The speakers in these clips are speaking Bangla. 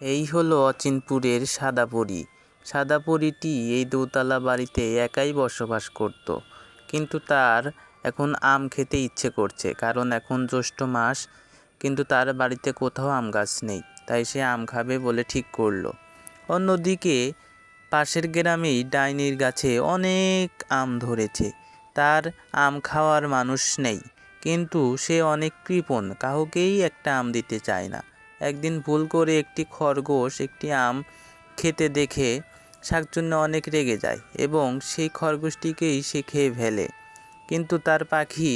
এই হলো অচিনপুরের সাদা পরী সাদা পরীটি এই দোতলা বাড়িতে একাই বসবাস করত। কিন্তু তার এখন আম খেতে ইচ্ছে করছে, কারণ এখন জ্যৈষ্ঠ মাস, কিন্তু তার বাড়িতে কোথাও আম গাছ নেই, তাই সে আম খাবে বলে ঠিক করল। অন্যদিকে পাশের গ্রামেই ডাইনির গাছে অনেক আম ধরেছে। তার আম খাওয়ার মানুষ নেই, কিন্তু সে অনেক কৃপণ, কাউকেই একটা আম দিতে চায় না। একদিন ভুল করে একটি খরগোশ, একটি আম খেতে দেখে শাকচুন্নি অনেক রেগে যায় এবং সেই খরগোশটিকেই সে খেয়ে ফেলে। কিন্তু তার পাখি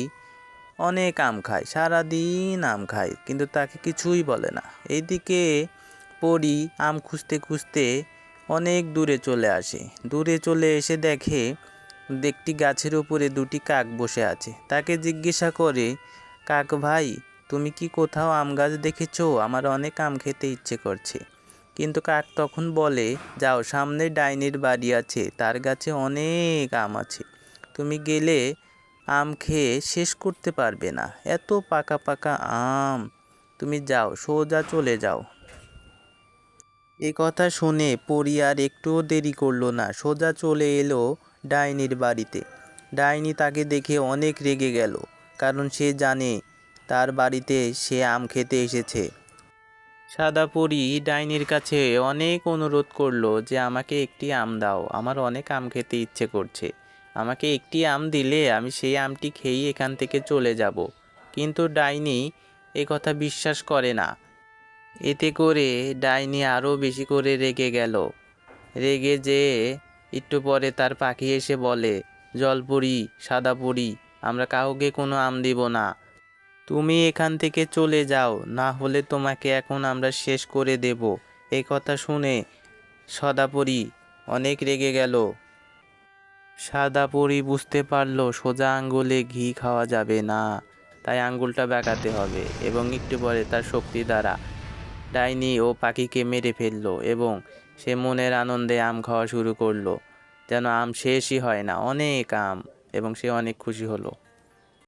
অনেক আম খায়, সারাদিন আম খায়, কিন্তু তাকে কিছুই বলে না। এইদিকে পরি আম খুঁজতে খুঁজতে অনেক দূরে চলে আসে। দূরে চলে এসে দেখে একটি গাছের উপরে দুটি কাক বসে আছে। তাকে জিজ্ঞাসা করে, কাক ভাই তুমি কি কোথাও আম গাছ দেখেছ? আমার অনেক আম খেতে ইচ্ছে করছে। কিন্তু কাক তখন বলে, যাও, সামনে ডাইনির বাড়ি আছে। তার গাছে অনেক আম আছে। তুমি গেলে আম খেয়ে শেষ করতে পারবে না। এত পাকা পাকা আম। তুমি যাও, সোজা চলে যাও। এ কথা শুনে পরি আর একটুও দেরি করল না। সোজা চলে এলো ডাইনির বাড়িতে। ডাইনি তাকে দেখে অনেক রেগে গেল, কারণ সে জানে তার বাড়িতে সে আম খেতে এসেছে। সাদা পরি ডাইনির কাছে অনেক অনুরোধ করল যে আমাকে একটি আম দাও। আমার অনেক আম খেতে ইচ্ছে করছে। আমাকে একটি আম দিলে আমি সেই আমটি খেয়েই এখান থেকে চলে যাব। কিন্তু ডাইনি এ কথা বিশ্বাস করে না। এতে করে ডাইনি আরও বেশি করে রেগে গেল। রেগে যেয়ে একটু পরে তার পাখি এসে বলে, জলপুরি সাদা পুরি আমরা কাউকে কোনো আম দিব না। তুমি এখান থেকে চলে যাও, না হলে তোমাকে এখন আমরা শেষ করে দেব। এই কথা শুনে সদাপরি অনেক রেগে গেল। সাদা পরি বুঝতে পারল সোজা আঙ্গুলে ঘি খাওয়া যাবে না। তাই আঙ্গুলটা বেঁকাতে হবে এবং একটু পরে তার শক্তি দ্বারা ডাইনি ও পাখিকে মেরে ফেলল এবং সে মনের আনন্দে আম খাওয়া শুরু করল। যেন আম শেষই হয় না, অনেক আম এবং সে অনেক খুশি হলো।